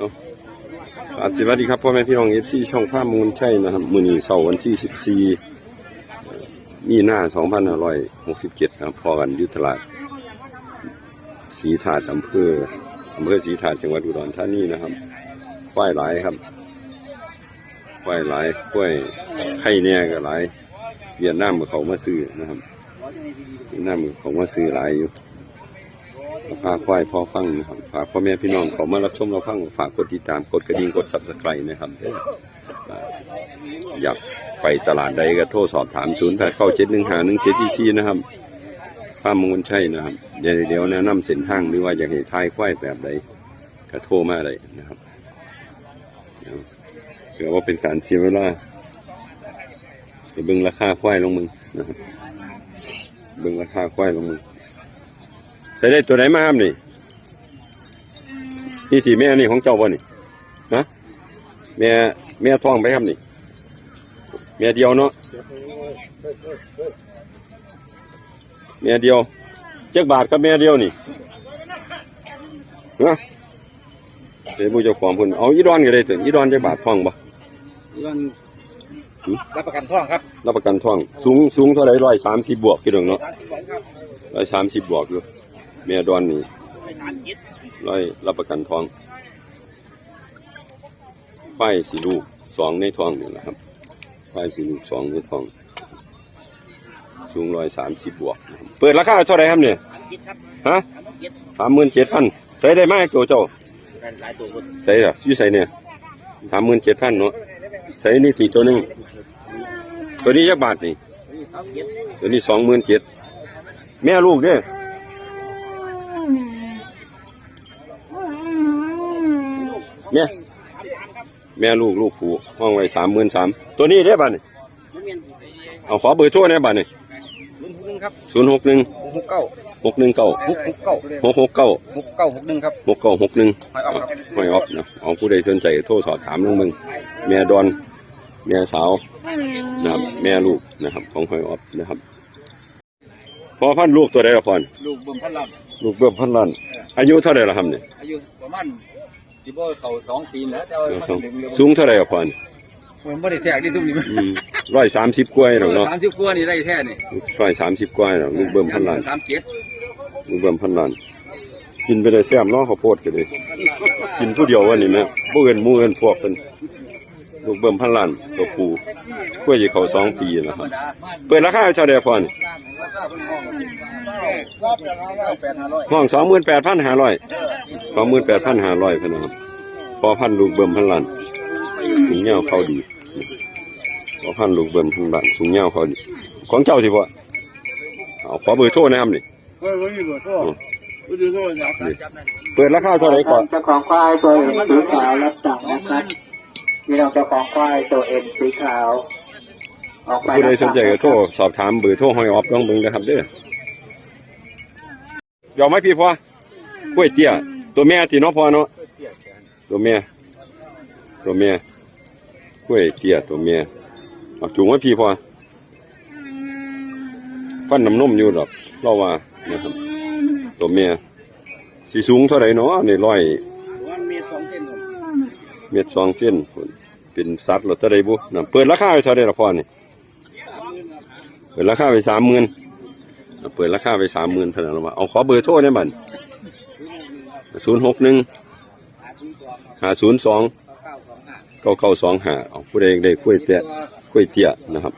อาครับสวัสดีครับพ่อแม่พี่น้องเอฟซีช่องฟ้ามูลใช่นะครับมือนีเสาร์วันที่14มีหน้า2567นะครับเจ็ดพอกันยุทธลาดศรีถาดอำเภออำเภอศรีถาดจังหวัดอุดรธานีนะครับควายหลายครับควายหลายควายไข่แน่ก็หลายเวียดนามก็เขามาซื้อนะครับเวียดนามก็เขามาซื้อหลายอยู่ ฝากควายพอฟังนะครับฝากพ่อแม่พี่น้องเขามารับชมเราฟังฝากกดติดตามกดกระดิ่งกดซับสไครต์นะครับเด้อยากไปตลาดใดก็โทรสอบถามศูนย์แปดเก้าเจ็ดหนึ่งหาหนึ่งเจ็ดที่นะครับข้ามมงคลชัยนะครับเดี๋ยวเดี๋ยวแนะนำเส้นทางหรือว่าอยากให้ทายควายแบบใดก็โทรมาเลยนะครับเดี๋ยวเผื่อว่าเป็นการเสียเวลาไปเบิ่งราคาควายลงมึงนะครับเบิ่งราคาควายลงมึง ใส่ได้ตัวไหนมาครับนี่นี่ที่แม่นี่ของเจ้าบ่นี่นะแม่แม่ท้องไปครับนี่แม่เดียวเนาะแม่เดียวเจ็กบาทกับแม่เดียวนี่นะเดี๋ยวผู้เจ้าของคนเอาอีดอนก็ได้เถอะอีดอนเจ็กบาทท้องบ่เรื่องรับประกันท่องครับ รับประกันท้อง สูงสูงเท่าไหรร้อยสามสิบบวกกี่ดอกเนาะสามสิบสองครับร้อยสามสิบบวกอยู่ แม่ดอนนี่ร้อยรับประกันทองไฟสีลูกสองในทองนี่นะครับไฟสีลูกสองในทอง สูงร้อยสามสิบบวกนะครับเปิดราคาเท่าไหรครับเนี่ยฮะสามหมื่นเจ็ดพันใส่ได้ไหมโจเจ้ากันหลายตัวคนใส่อะอยู่ใส่เนี่ยสามหมื่นเจ็ดพันเนาะใส่นี่ตีตัวหนึ่งตัวนี้ยักบาทนี่ตัวนี้สองหมื่นเจ็ดแม่ลูกเด้ อแม่แม่ลูกลูกผูห้องไว้สามหมื่นสามตัวนี้ได้อบ้านนี่มันเมียนเอาขอเบอร์โทรในบ้านนี่รุ่นหกหนึ่งครับศูนย์หกหนึ่งหกเก้าหกหนึ่งเก้าหกหกเก้าหกหกเก้าหกเก้าหกหนึ่งครับหกเก้าหกหนึ่งหอยออกครับไม่ออกนะเอาผู้ใดสนใจโทรสอบถามลงมึงแม่ดอนแม่สาวนะครับแม่ลูกนะครับ ของหอยออฟนะครับพอพันลูกตัวใดละพรลูกเบิ่มพันลับลูกเบิ่มพันล้าน อายุเท่าไหร่ละครับเนี่ยอายุประมาณสิบเขาสองปีแล้วแต่ว่ามันถึงเร็วสูงเท่าไหร่ละพรมันไม่ได้แทกที่ซุ่มนี่มั้ยร้อยสามสิบกว่าหรอกเนาะสามสิบกว่านี่ได้แท้นี่ร้อยสามสิบกว่าหรอกลูกเบิ่มพันล้านสามเจ็ดลูกเบิ่มพันล้านกินไปได้แซ่บเนาะข้าวโพดกันเลยกินผู้เดียววันนี้แม่บ่เอินหมู่เอินพวกเป็นลูกเบิ่มพันล้านตัวปูกล้วยจะเขาสองปีนะธครรับรมดาเปิดราคาเท่าไหร่พรราคาเป็นห้อง รอบแปดห้าร้อยแปดห้าร้อยห้องสองหมื่นแปดพันห้าร้อยสองหมื่นแปดพันห้าร้อยพะนะครับพอพันลูกเบิ่มพันล้านสูงเงาเขาดีพอพันลูกเบิ่มพันล้านสูงเงาเขาดีของเจ้าสิพ่อเอาขอเบอร์โทรนะครับนี่ก็ไม่มีเบอร์โทรไม่ดูโทรศัพท์จับนั่นเปิดราคาเท่าไหร่ก่อนเจ้าของควายตัวเอ็นสีขาวรับสั่งนะครับพี่น้องเจ้าของควายตัวเอ็นสีขาวออกไปผู้ใดรับสนสั่งใจก็โทรสอบถามเบอร์โทรหอยออฟลองเบิ่งนะครับเด้อ เดี๋ยวไหมพี่พ่อกล้วยเตี้ย ตัวแม่ที่เน้องพ่อเนาะตัวแม่ ตัวแม่กล้วยเตี้ยตัวแม่เอาจูงไว้พี่พ่อฟันน้ำนมอยู่ดอกเราว่านะครับตัวแม่สีสูงเท่าไหร่เนาะนี่ร้อยวันเมตรสองเส้นครับเมตรสองเส้นพุ่นเป็นสัตว์รถตะไดบุนะเปิดราคาไปเท่าไหร่ละพ่อนี่เปิดราคาไปสามหมื่น เปิดราคาไปสามหมื่นเท่านั้นละว่าเอาขอเบอร์โทรได้บันศูนย์หกหนึ่งหาศูนย์สองเก้าเก้าสองหาเอาผู้ใดได้กล้วยเตี้ยกล้วยเตี้ยนะครับ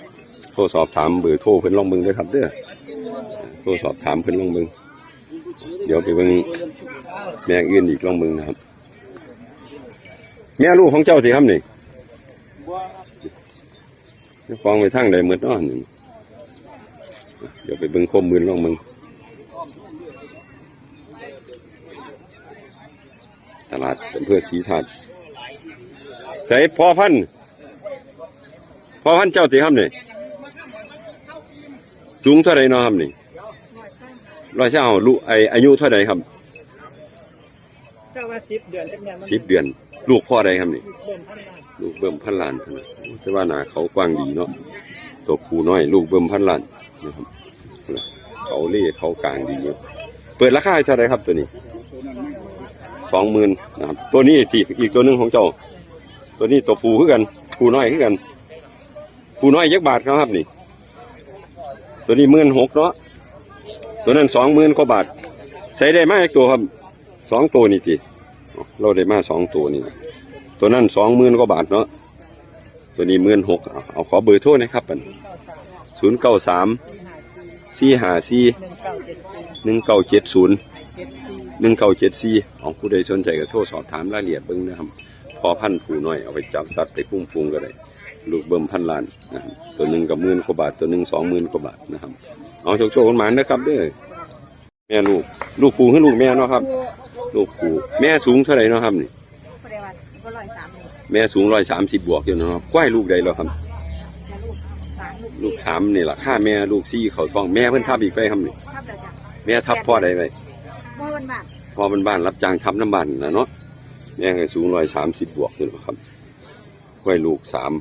โทรสอบถามเบอร์โทรเพิ่นลองเบิ่งด้อครับเด้อโทรสอบถามเพิ่นลองเบิ่งเดี๋ยวไปเบิ่งแม่อื่นอีกลองเบิ่งนะครับ แม่ลูกของเจ้าสิครับนี่เจ้องไปทางใดหมดเนาะนี่ เดี๋ยวไปเบิ่งข้อมูลลองเบิ่งตลาดอำเภอศรีถาดใส่พอพันธุ์พอพันธุ์เจ้าสิครับนี่สูงเท่าไรเนาะครับนี่ร้อยเช้าลูกไออายุเท่าไรครับเจ้าว่าสิบเดือนเป็นแม่มันสิบเดือน ลูกพ่อใดครับนี่เดือนพันล้านลูกเบิ่มพันล้านพุ่นน่ะแต่ว่าหนาเขากว้างดีเนาะตัวคูน้อย ลูกเบิ่มพันล้าน นะครับเขาเล่เขากลางดีอยู่เปิดราคาเท่าไรครับตัวนี้สองหมื่นนะครับตัวนี้ที่อีกตัวหนึ่งของเจ้า ตัวนี้ตัวผูคือกันผูน้อยคือกันผูน้อยยักบาทครับนี่ ตัวนี้หมื่นหกเนาะตัวนั้นสองหมื่นกว่าบาท ใส่ได้มากตัวครับสองตัวนี่ทีเราได้มาสองตัวนี่ตัวนั้นสองหมื่นกว่าบาทเนาะตัวนี้หมื่นหกเอาขอเบอร์โทรนะครับ ศูนย์เก้าสามสี่ห้าสี่หนึ่งเก้าเจ็ดสี่หนึ่งเก้าเจ็ดสี่เจ็ดสี่หนึ่งเก้าเจ็ดสี่ของผู้ใดสนใจก็โทรสอบถามรายละเอียดเบิ่งนะครับ พอพันผูน้อยเอาไปจับสัตว์ไปพุ่งฟูงก็ได้ ลูกเบิ่มพันล้านนะครับตัวหนึ่งกับหมื่นกว่าบาท ตัวหนึ่งสองหมื่นกว่าบาทนะครับ เอาโชคโชคคนหมานนะครับเด้อแม่ลูก ลูกปูให้ลูกแม่เนาะครับ ลูกปูแม่สูงเท่าไหร่เนาะครับนี่แม่สูงร้อยสามสิบบวกอยู่เนาะครับควายลูกใดแล้วครับ ลูกลูกสามนี่แหละค่าแม่ลูกสี่เขาท้องแม่เพิ่นทับอีกไปครับนี่ทับแล้วจ้ะแม่ทับพ่อใดไปบ่วันบาทพ่อเป็นบ้านรับจ้างทับน้ำบ้านนะเนาะแม่ก็สูงร้อยสามสิบบวกอยู่ครับควายลูกสาม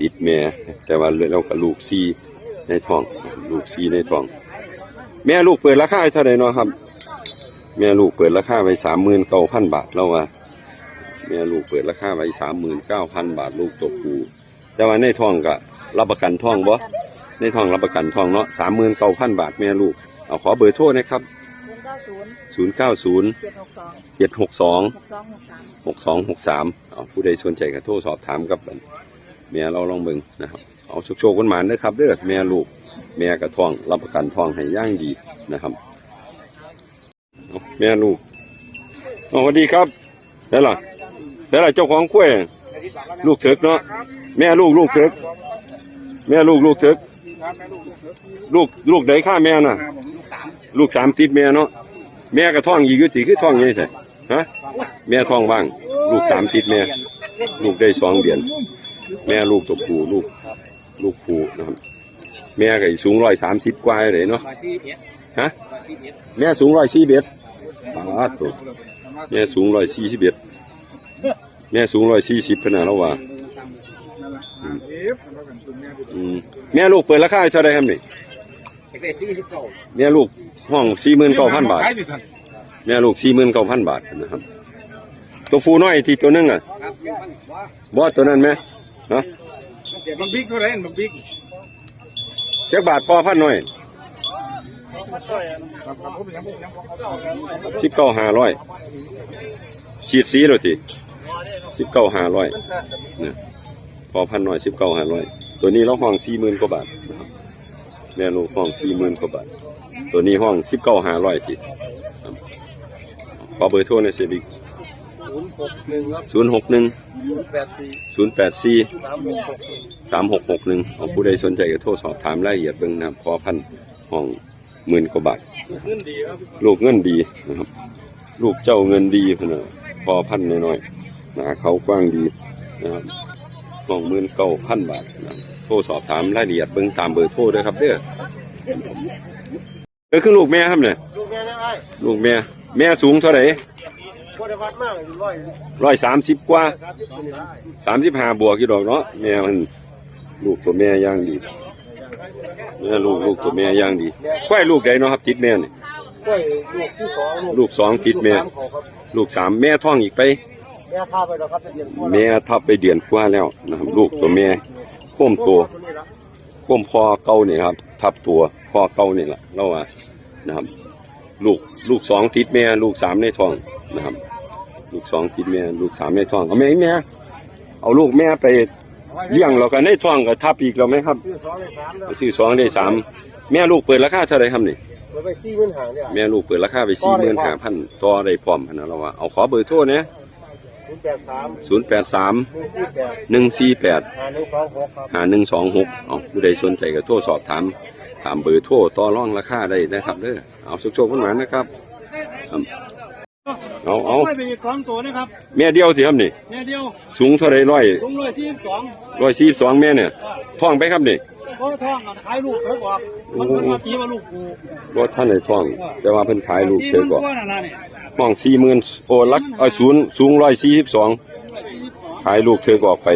ติดแม่แต่ว่าเราก็ลูกสี่ในท้อง ลูกสี่ในท้อง แม่ลูกเปิดราคาเท่าไหร่เนาะครับ แม่ลูกเปิดราคาไว้สามหมื่นเก้าพันบาทแล้วว่าแม่ลูกเปิดราคาไว้สามหมื่นเก้าพันบาทลูกตัวผู้แต่ว่าในท้องก็ รับประกันท้องบ่ในท้องรับประกันท้องเนาะสามหมื่นเก้าพันบาทแม่ลูกเอาขอเบอร์โทรนะครับหนึ่งเก้าศูนย์ศูนย์เก้าศูนย์เจ็ดหกสองเจ็ดหกสองหกสองหกสามหกสองหกสามเอาผู้ใดสนใจก็โทรสอบถามกับแม่เราลองเบิ่งนะครับเอาโชคโชคกันมาเด้อครับเด้อแม่ลูกแม่กระท้องรับประกันท้องให้ย่างดีนะครับเอาแม่ลูกเอาสวัสดีครับได้ล่ะได้ล่ะเจ้าของกล้วย ลูกเถิกเนาะแม่ลูกลูกเถิก แม่ลูกลูกเถิกลูกลูกใดข้าแม่น่ะลูกสามติดแม่เนาะแม่กระท้องอีกอยู่ติคือท้องยังไงฮะแม่ท้องว่าง ลูกสามติดแม่ ลูกได้สองเดือน แม่ลูกตัวผู้ลูก ลูกผู้นะครับแม่ก็สูงร้อยสามสิบกว่าเลยเนาะฮะแม่สูงร้อยสี่เบ็ดปาดตัวแม่สูงร้อยสี่สิบเอ็ดแม่สูงร้อยสี่สิบขนาดแล้วว่าอืม อืมแม่ลูกเปิดราคาเท่าไรครับนี่ได้สี่สิบเก้าแม่ลูกห้องสี่หมื่นเก้าพันบาทแม่ลูกสี่หมื่นเก้าพันบาทนะครับ ตัวฟูน้อยที่ตัวนึงอะครับว่าบอสตัวนั้นไหมฮะเสียบังบิ๊กเท่าไรบังบิ๊กเจ็กบาทพอพันหน้อยครับครับผมยังผมยังสิบเก้าห้าร้อยขีดสีเลยทีสิบเก้าห้าร้อยเนี่ยพอพันหน้อยสิบเก้าห้าร้อย ตัวนี้เราห้องสี่หมื่นกว่าบาทนะครับแม่ลูกห้องสี่หมื่นกว่าบาท ตัวนี้ห้องสิบเก้าห้าร้อยทีครับขอเบอร์โทรในอยเสียบิกศูนย์หกหนึ่งครับศูนย์หกหนึ่งศูนย์แปดสี่ศูนย์แปดสี่สามหกหกสามหกหกหนึ่งเอาผู้ใดสนใจก็โทรสอบถามรายละเอียดเบิ่งนะครับพอพันห้องหมื่นกว่าบาทเงินดีครับลูกเงินดีนะครับ ลูกเจ้าเงินดีพะนะพอพันน้อยๆหนาเขากว้างดีนะครับ สองหมื่นเก้าพันบาทนะครับโทรสอบถามรายละเอียดเบิ่งตามเบอร์โทรด้วยครับเด้อเออคือลูกแม่ครับเนี่ยลูกแม่ได้ไอ้ลูกแม่ แม่สูงเท่าไหร่ก็ได้วัดมากเลยร้อยร้อยสามสิบกว่าสามสิบคนได้สามสิบห้าบวกกี่ดอกเนาะแม่มันลูกตัวแม่ย่างดีแม่ลูกลูกตัวแม่ย่างดีควายลูกใดเนาะครับติดแม่นี่กล้วยลูกที่สองลูกสองติดแม่สามเขาครับลูกสามแม่ท้องอีกไป แม่พาไปแล้วครับจะเรียนพ่อแม่ทับไปเดือนกว่าแล้วนะครับ ลูกตัวแม่โค้มตัวนี้ละโค้มพ่อเก่านี่ครับ ทับตัวพ่อเก่านี่แหละเราว่านะครับ ลูกลูกสองติดแม่ลูกสามในท้องนะครับ ลูกสองติดแม่ลูกสามในท้องเอาแม่แม่เอาลูกแม่ไปเลี้ยงเรากันในท้องก็ทับอีกแล้วไหมครับซื้อสองเลยสามแล้วซื้อสองได้สามแม่ลูกเปิดราคาเท่าไรครับนี่เราไปซี่มื่นหางเนี่ยแม่ลูกเปิดราคาไปสี่หมื่นห้าพันต่อได้พร้อมพนนะเราว่าเอาขอเบอร์โทรเนี่ย ศูนย์แปดสามศูนย์แปดสามหนึ่งสี่แปดหนึ่งสี่แปดหาหนึ่งสองหกครับหาหนึ่งสองหกเอาผู้ใดสนใจก็โทรสอบถาม ถามเบอร์โทรต่อรองราคาได้นะครับเด้อเอาสุกโชคขึ้นมานะครับครับเอาเอาไม่เป็นอีกสองตัวนะครับแม่เดียวสิครับนี่แม่เดียวสูงเท่าไรร้อยถุงร้อยสี่สิบสองร้อยสี่สองแม่เนี่ยท้องไปครับนี่เพราะท้องอะขายลูกเขาบอกมันมันมาตีว่าลูกกูรถท่านในท้อง แต่ว่าเพิ่นขายลูกเธอก่อนสี่ หมื่นว่านั่นน่ะเนี่ยห้องสี่หมื่นโอ้ลักเออศูนย์สูงร้อยสี่สิบสองขายลูกเธอก็ออกไป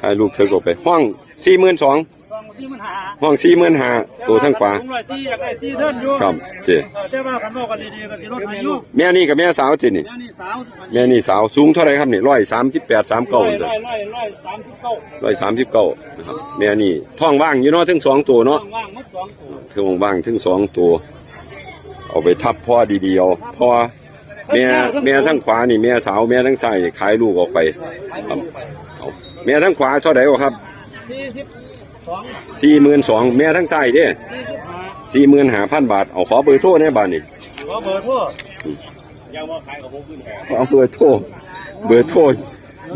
ขายลูกเธอก็ออกไป ห้องสี่หมื่นสองสองสี่มันหาห้องสี่หมื่นห้าตัวทั้งขวาผมร้อยสี่อยากได้สี่เท่านอยู่ครับเจเออแต่ว่าคันบอกกันดีๆก็สิลดอายุแม่นี่กับแม่สาวจีนี่แล้วนี่สาวแม่นี่สาวสูงเท่าไหรครับนี่ร้อยสามสิบแปดสามร้เก้าอยร้อยร้อยร้อยสามสิบเก้าร้อยสามสิบเก้านะครับแม่นี่ท้องว่างอยู่เนาะทั้งสองตัวเนาะว่างๆมัดสองตัวท้องว่างทั้งสองตัว เอาไปทับพ่อดีๆเอาเพราะว่า แม่แม่ทั้งขวานี่แม่สาวแม่ทั้งซ้ายนี่ขายลูกออกไปครับเอาแม่ทั้งขวาเท่าไหร่ครับสี่สิบสองสี่หมื่นสองแม่ทั้งซ้ายเด้สี่สิบห้าสี่หมื่นห้าพันบาทเอาขอเบอร์โทรในบ้านนี่ขอเบอร์โทรยังว่าขายกับผมขึ้นแพงขอเบอร์โทรเบอร์โทร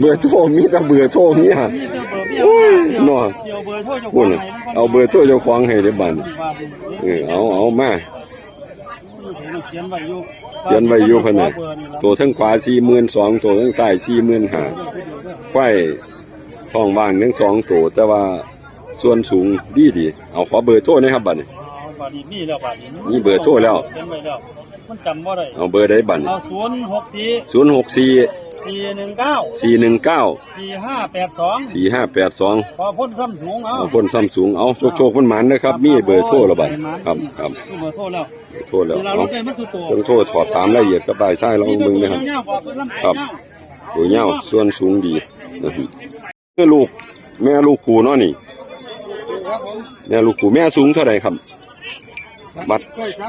เบอร์โทรมีแต่เบอร์โทรเนี่ยมีแต่เบอร์เบี้ยโอ้ยเนาะเกี่ยวเบอร์โทรเจ้าขพูอดงน่ะไหนเอาเบอร์โทรเจ้าของให้ได้บ้านเออเอาเอามาเขียนไว้อยู่ เขียนไว้อยู่พะเนี่ยเบอร์นี่ล่ะตัวทั้งขวาสี่หมื่นสองตัวทั้งซ้ายสี่หมื่นห้าควายท้องว่างทั้งสองตัวแต่ว่าส่วนสูงดีดี เอาขอเบอร์โทรนะครับบัดนี้เอาบาดนี้มีแล้วบาดนี้มีเบอร์โทรแล้วเขียนไว้แล้วมันจำบ่ได้เอาเบอร์ได้บัดเอาศูนย์หกสี่ศูนย์หกสี่ สี่หนึ่งเก้าสี่หนึ่งเก้าสี่ห้าแปดสองสี่ห้าแปดสองพอพ่นซ้ำสูงเอาเอาคนซ้ำสูงเอาโชคโชคมันหมันนะครับ มีเบอร์โทรและบัดครับครับมีเบอร์โทรแล้วโทรแล้วเวลาเอารถได้มันสุดโตต้องโทรสอบถามรายละเอียดกับรายไส้เรามีแต่เบิ่งตัวนะครับเงาๆบอกเป็นลำไส้ครับเงาตัวเงาส่วนสูงดีนะครับแม่ลูก แม่ลูกคู่เนาะนี่ครับผมแม่ลูกคู่แม่สูงเท่าไหร่ครับบัตรกล้วยซ้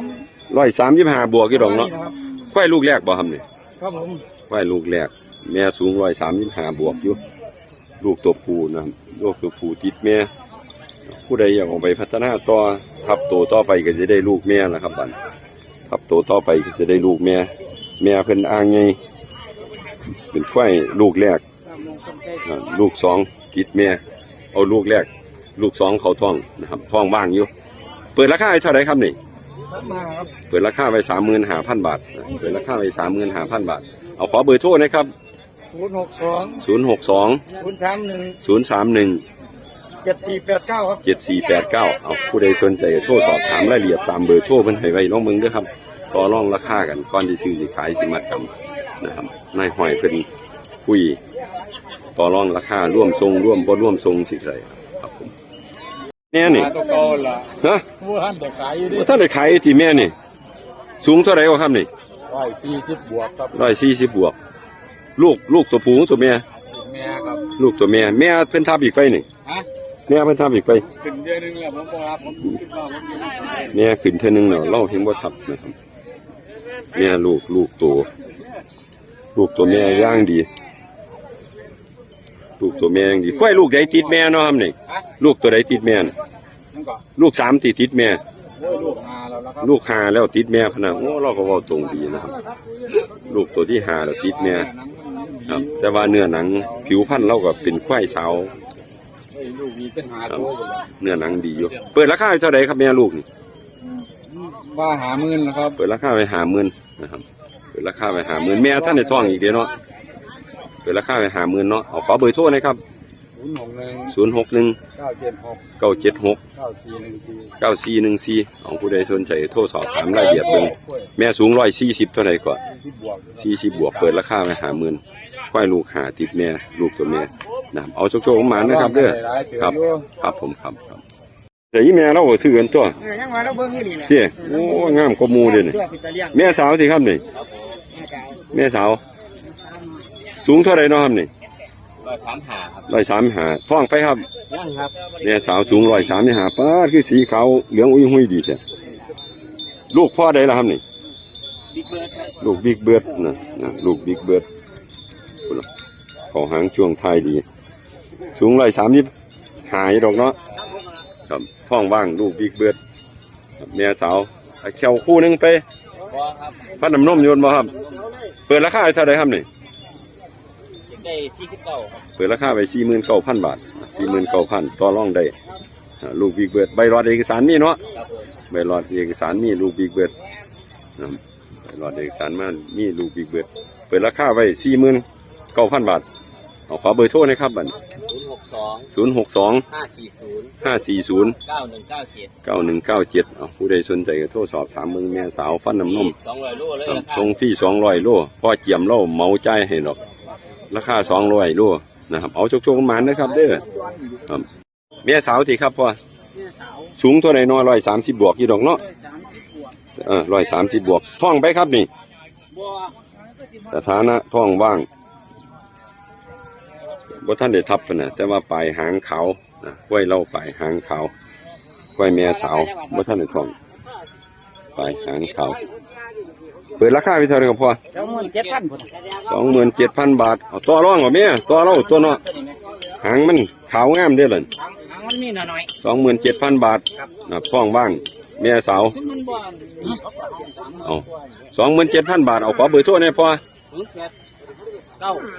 ร้อยสามยี่ห้าบวกกี่ำดอกเนาะครับควายลูกแรกบ่ครับนี่ครับผมควายลูกแรก แม่สูงร้อยสามยี่ห้าบวกอยู่ลูกตัวผู้นะครับลูกตัวผู้ติดแม่ ผู้ใดอยากเออกไปพัฒนาต่อทับโตต่อไปก็จะได้ลูกแม่นะครับบัดทับโตต่อไปก็จะได้ลูกแม่ แม่เพิ่นอ้างไงเป็นควายลูกแรกอ่าลูกสองติดแม่ เอาลูกแรก ลูกสองเขาท้องนะครับท้องว่างอยู่ เปิดราคาไว้เท่าไหรครับนี่มาครับเปิดราคาไว้สามหมื่นห้าพันบาทนะเปิดราคาไว้สามหมื่นห้าพันบาท เอาขอเบอร์โทรนะครับ ศูนย์หกสองศูนย์หกสองศูนย์สามหนึ่งศูนย์สามหนึ่งเจ็ดสี่แปดเก้าครับเจ็ดสี่แปดเก้าเอาผู้ใดสนใจโทรสอบถามรายละเอียดตามเบอร์โทรเพิ่นให้ไว้น้องเมืองเด้วยครับต่อรองราคากันก่อนที่ซื้อสิขายสิมาทำนะครับนายหอยเพิ่นคุยต่อรองราคาร่วมทรงร่วมบ่ร่วมทรงสิไรครับผมเนี่ยนี่ตัวโตล่ะฮะผู้ท่านแต่ขายอยู่ดิท่านได้ขายที่แม่นี่ สูงเท่าไหร่วะครับนี่ร้อยสี่สิบบวกครับร้อยสี่สิบบวก ลูกลูกตัวผู้ตัวแม่ แม่ครับ ลูกตัวแม่ แม่เพิ่นทับอีกไปนี่ฮะ แม่เพิ่นทับอีกไปขึ้นเดือนหนึงแล้วผมบอกครับผมคิดว่าผมจะได้แม่ขึ้นเท่านึงแล้วเล่าเห็นบ่ทับนะครับแม่ลูกลูกตัว ลูกตัวแม่ย่างดี ลูกตัวแม่ย่างดีค่อยลูกใดติดแม่เนาะครับนี่ฮะลูกตัวใดติดแม่น่ะมันก็ลูกสามติดติดแม่ โอ้ยลูกมาแล้วนะครับลูกหาแล้วติดแม่พะนะโอ้เราก็เว้าตรงดีนะครับ ลูกตัวที่หาแล้วติดแม่ ครับ แต่ว่าเนื้อหนังผิวพรรณเราก็เป็นควายสาวเฮ้ยลูกมีเป็นหาตัวหมดแล้วเนื้อหนังดีอยู่ เปิดราคาไว้เท่าไหร่ครับแม่ลูกนี่ว่าหาหมื่นนะครับ เปิดราคาไปหาหมื่นนะครับ เปิดราคาไปหาหมื่นแม่ท่านในท้องอีกเดียวเนาะ เปิดราคาไปหาหมื่นเนาะเอาขอเบอร์โทรนะครับศูนย์หกหนึ่งศูนย์หกหนึ่งเก้าเจ็ดหกเก้าเจ็ดหกเก้าสี่หนึ่งสี่เก้าสี่หนึ่งสี่ของผู้ใดสนใจโทรสอบถามรายละเอียดเบิ่งแม่สูงร้อยสี่สิบเท่าไหร่ก่อนสิบบวกสี่สิบบวกเปิดราคาไปหาหมื่น ควายลูกหาติดแม่ลูกตัวแม่นะเอาโชคๆของหมานะครับเด้อครับครับผมครับครับแต่ยี่แม่เราก็ซื้อกันตัวเออยังมาแล้วเบิ่งอยู่นี่แหละเจ้โอ้งามกว่าหมูเด้อนี่ตัวปิตาเลียงแม่สาวสิครับนี่แม่สาวแม่สาว สูงเท่าไรเนาะครับนี่ร้อยสามหาครับร้อยสามหาท้องไปครับยังครับแม่สาวสูงร้อยสามหาป้าดคือสีขาวเหลืองอุ้ยหุ้ยดีแท้ลูกพ่อใดล่ะครับนี่บิ๊กเบิร์ดครับลูกบิ๊กเบิร์ดนะนะลูกบิ๊กเบิร์ด พุ่นล่ะเขาหางช่วงท้ายดี สูงร้อยสามสิบหายดอกเนาะครับท้องว่างลูกบิ๊กเบิร์ดครับแม่สาวเอาแควคู่หนึงไปพอครับพันน้ำนมโยนบ่ครับ เปิดราคาเท่าไรครับนี่ได้สี่สิบเก้าครับเปิดราคาไปสี่หมื่นเก้าพันบาทสี่หมื่นเก้าพันต่อรองได้อ่าลูกบิ๊กเบิร์ดใบรอดเอกสารมีเนาะครับผมใบรอดเอกสารมีลูกบิ๊กเบิร์ดนะครับใบรอดเอกสารมามีลูกบิ๊กเบิร์ดเปิดราคาไว้สี่หมื่น เก้าพันบาทเอาขอเบอร์โทรนะครับบัตรศูนย์หกสองศูนย์หกสองห้าสี่ศูนย์ห้าสี่ศูนย์เก้าหนึ่งเก้าเจ็ดเก้าหนึ่งเก้าเจ็ดเอาผู้ใดสนใจก็โทรสอบถามเมืองแม่สาวฟันน้ำนมสองร้อยโลเลยครับนะครัส่งฟรีสองร้อยโลพ่อเจียมเล่าเหมาจ่ายให้ดอก ราคาสองร้อยโลนะครับ เอาโชคๆกันมานะครับ เด้อครับแม่สาวทีครับพ่อเนี่ยสาวสูงเท่าไหร่น้อยร้อยสามสิบบวกยี่ดอกเนาะเลยสามสิบบวกเออร้อยสามสิบบวกท่องไปครับนี่ บัวสถานะท่องว่าง บ่ท่านได้ทับปานนะแต่ว่าปลายหางขาวนะกล้วยเล่าปลายหางขาวกล้วยแม่สาวบ่ท่านได้ท่องปลายหางขาวเปิดราคาไปเท่าไหร่ครับพ่อเจ้ามันเจ็ดพันพุ่นสองหมื่นเจ็ดพันบาทเอาตัวร่องบ่แม่ตัวเล่าตัวเนาะหางมันขาวงามเด้อล่ะหางมันมีหน่อยสองหมื่นเจ็ดพันบาทนะท่องว่างแม่สาวซึ่งมันบ่เอาสองหมื่นเจ็ดพันบาทเอาขอเบอร์โทรหน่อยพ่อ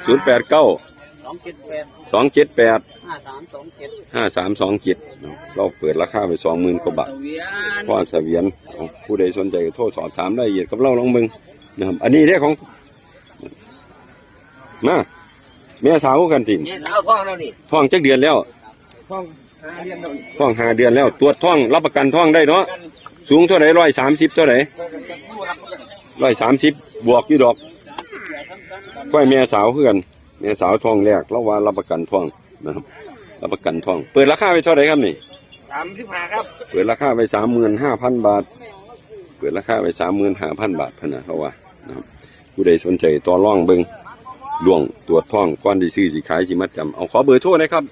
ศูนย์แปดเก้า ศูนย์แปดเก้าสองเจ็ดแปดสองเจ็ดแปดห้าสามสองเจ็ดห้าสามสองเจ็ดเราเปิดราคาไปสองหมื่นกว่าบาทเวียนพ่อเสวียนเอาผู้ใดสนใจก็โทรสอบถามรายละเอียดกับเราลองเบิ่งนะครับอันนี้เรื่องของมาแม่สาวกันติเนี่ยสาวท้องแล้วนี่ท้องจักเดือนแล้วท้องหาเรียนแล้วนี่ท้องห้าเดือนแล้วตรวจท้องรับประกันท้องได้เนาะสูงเท่าไหร่ร้อยสามสิบเท่าไหร่ร้อยสามสิบบวกอยู่ดอกก้อยแม่สาวเพื่อน แม่สาวท้องแรกแล้วว่ารับประกันท้องนะครับรับประกันท้อง เปิดราคาไปเท่าไหร่ครับนี่สามสิบห้าครับ เปิดราคาไปสามหมื่นห้าพันบาท เปิดราคาไปสามหมื่นห้าพันบาทพะนะเขาว่านะครับผู้ใดสนใจต่อร่องเบิงล่วงตรวจท้องก้อนที่ซื้อสิขายสิมัดจำเอาขอเบอร์โทรหนะครับ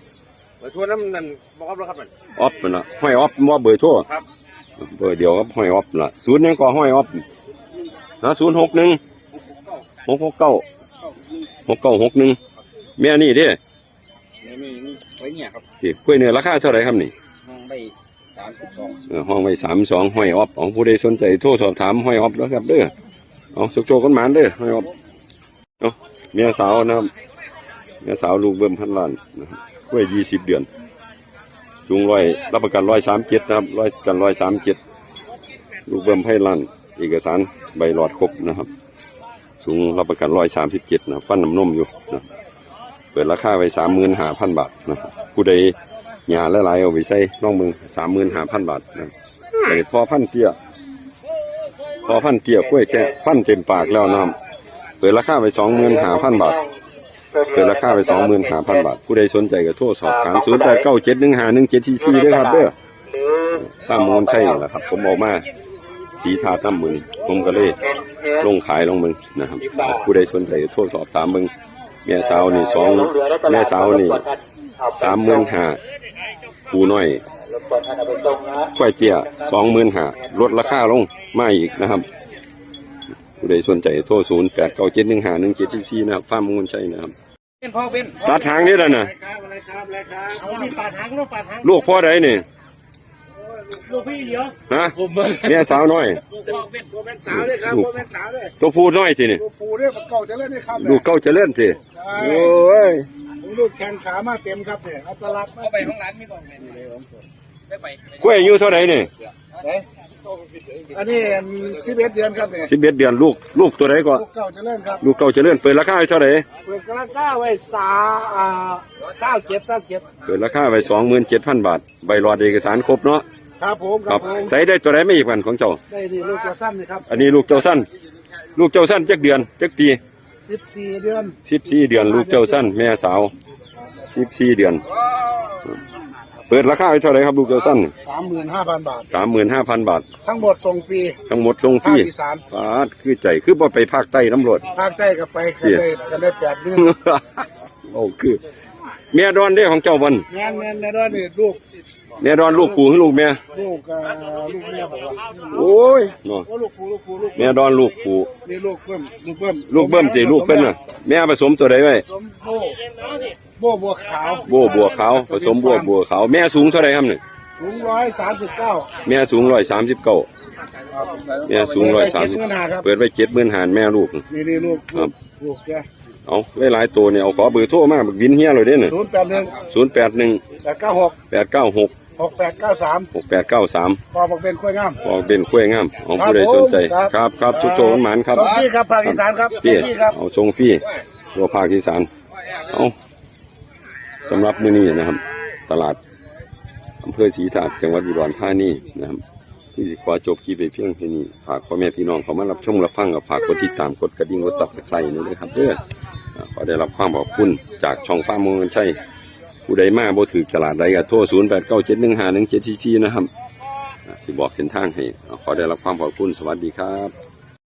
มาชวนน้ำนั่นบอกครับมันออฟมันละห้อยออฟว่าเบอร์โทรครับเบอร์เดียวกับห้อยออฟละศูนย์หยังก็ห้อยออฟนะศูนย์หกหนึ่งหกหกเก้า หกเก้าหกหนึ่งแม่นี่เด้นี่นี่ไว้เนี่ยครับที่กล้วยเนื้อราคาเท่าไหร่ครับนี่มองไปสามสิบสองเออห้องไว้สามสองห้อยออฟของผู้ใดสนใจโทรสอบถามห้อยออฟแล้วครับเด้อเอาสุกโจกันหมานเด้อห้อยออฟเอาเมียสาวนะครับเมียสาวลูกเบิ่มพันล้านนะครับกล้วยยี่สิบเดือนสูงร้อยรับประกันร้อยสามเจ็ดนะครับร้อยกันร้อยสามเจ็ดลูกเบิ่มให้ล้านเอกสารใบหลอดครบนะครับ สูงรับประกันร้อยสามสิบเจ็ดนะฟันน้ำนมอยู่นะเปิดราคาไว้สามหมื่นห้าพันบาทนะครับผู้ใดหยาหลายเอาไปใส่น้องมึงสามหมื่นห้าพันบาทนะไอ้พอพันเตี้ยพอพันเตี้ยกล้วยแค่ฟันเต็มปากแล้วน้ำเปิดราคาไปสองหมื่นห้าพันบาทเปิดราคาไปสองหมื่นห้าพันบาท ผู้ใดสนใจก็โทรสอบถามศูนย์แปดเก้าเจ็ดหนึ่งห้าหนึ่งเจ็ดสี่สี่ด้วยครับเด้อตามมูลใช่แหละครับ ผมออกมา สีทาตั้มมือนี่ผมก็เลยเป็นเอสลงขายลงมึงนะครับผู้ใดสนใจก็โทรสอบถามมึงแม่สาวนี่สองแม่สาวนี่สามหมื่นห้าผู้น้อยรบกวนท่านเอาไปส่งนะกล้วยเตี้ยสองหมื่นหาลดราคาลงมาอีกนะครับผู้ใดสนใจโทรศูนย์แปดเก้าเจ็ดหนึ่งหาหนึ่งเจ็ดที่สี่นะครับฟาร์มมงคลชัยนะครับเป็นพ่อเป็นตัดทางนี้แล้วนะครับอะไรครับอะไรครับเอามีปลาทางลูกปลาทางลูกพ่อใดนี่ ลูกพี่เดียวฮะแม่สาวน้อยพ่อเป็นพ่อเป็นสาวเลยครับพ่อเป็นสาวเลยตัวผู้น้อยทีนี่ตัวปูเนี่ยมันเก่าจะเล่นได้ครับลูกเก้าเจะเลื่อนทีโอ้ยผมลูกแขนขามาเต็มครับเนี่ยเอาตลักมาไปห้องร้านไม่ต้องไปไปกล้วยอายุเท่าไหร่นี่ไหนอันนี้สิบเอ็ดเดือนครับเนี่ยสิบเอ็ดเดือนลูกลูกตัวไหนก็ลูกเก่าจะเล่นครับลูกเก้าเจะเลื่อนเปิดราคาไว้เท่าไหร่เปิดกระก้าไว้สาอ่าเก้าเจ็ดเก้าเจ็ด เปิดราคาไว้สองหมื่นเจ็ดพันบาทใบรอดเอกสารครบเนาะ ครับผมคครัรับบผมใส่ได้ตัวไหนไม่อีกพันของเจ้า ได้ดีลูกจะสั้นนี่ครับอันนี้ลูกเจ้าสั้น ลูกเจ้าสั้นจักเดือนจักปีสิบสี่เดือนสิบสี่เดือน ลูกเจ้าสั้น แม่สาวสิบสี่เดือน เปิดราคาไว้เท่าไหรครับลูกเจ้าสั้นสามหมื่นห้าพันบาท สามหมื่นห้าพันบาท ทั้งหมดส่งฟรีทั้งหมดลงภาคที่อีสานปาดคือใจคือบ่ไปภาคใต้น้ำรดภาคใต้ก็ไปกันได้กันได้แปดเดือนโอ้คือ แม่ดอนเด้ของเจ้าวันแม่นแม่นแม่ด้วยนี่ลูก แม่ดอนลูกปู่ให้ลูกแม่ลูกเอ่อลูกแม่บอกว่าโอ้ยเนาะโอ้ลูกปูลูกปูลูกแม่ดอนลูกปู่นี่ลูกเบิ้มลูกเบิ้มลูกเบิ้มสิลูกเพิ่นน่ะแม่ผสมตัวใดไว้สมโบโบบัวขาวบัวบัวขาวผสมบัวบัวขาวแม่สูงเท่าไหรครับเนี่ยสูงร้อยสามสิบเก้าแม่สูงร้อยสามสิบเก้าแม่สูงร้อยสามสิบเงินหาครับเปิดไว้เจ็ดหมื่นหารแม่ลูกนี่นี่ลูกครับลูกแก เอาหลายๆตัวเนี่ยเอาขอเบอร์โทรมาบักวินเฮียเลยเด้เนี่ยศูนย์แปดหนึ่งศูนย์แปดหนึ่งแปดเก้าหกแปดเก้าหกหกแปดเก้าสามหกแปดเก้าสามพอบอกเป็นกล้วยงามออกเป็นกล้วยงามของผู้ใดสนใจ ครับครับครับชุกโชว์หมานครับส่งพี่ครับภาคอีสานครับส่พี่งพี่ครับเอาชงฟรีตัวภาคอีสานเอาสำหรับมื้อนี้นะครับ ตลาดอำเภอศรีถาดจังหวัดอุดรธานีนะครับที่สิขอจบคลิปไปเพียงแค่นี้ฝากพ่อแม่พี่น้องเขามารับชมรับฟังกับฝากกดติดตามกดกระดิ่งกดซับสไครต์นี่ด้วยครับเด้ออ่า ขอได้รับความขอบคุณจากช่องฟ้ามืองชัยผู้ใดมาบ่ถือตลาดใดก็โทร0897151744นะครับที่บอกเส้นทางให้ขอได้รับความขอบคุณสวัสดีครับ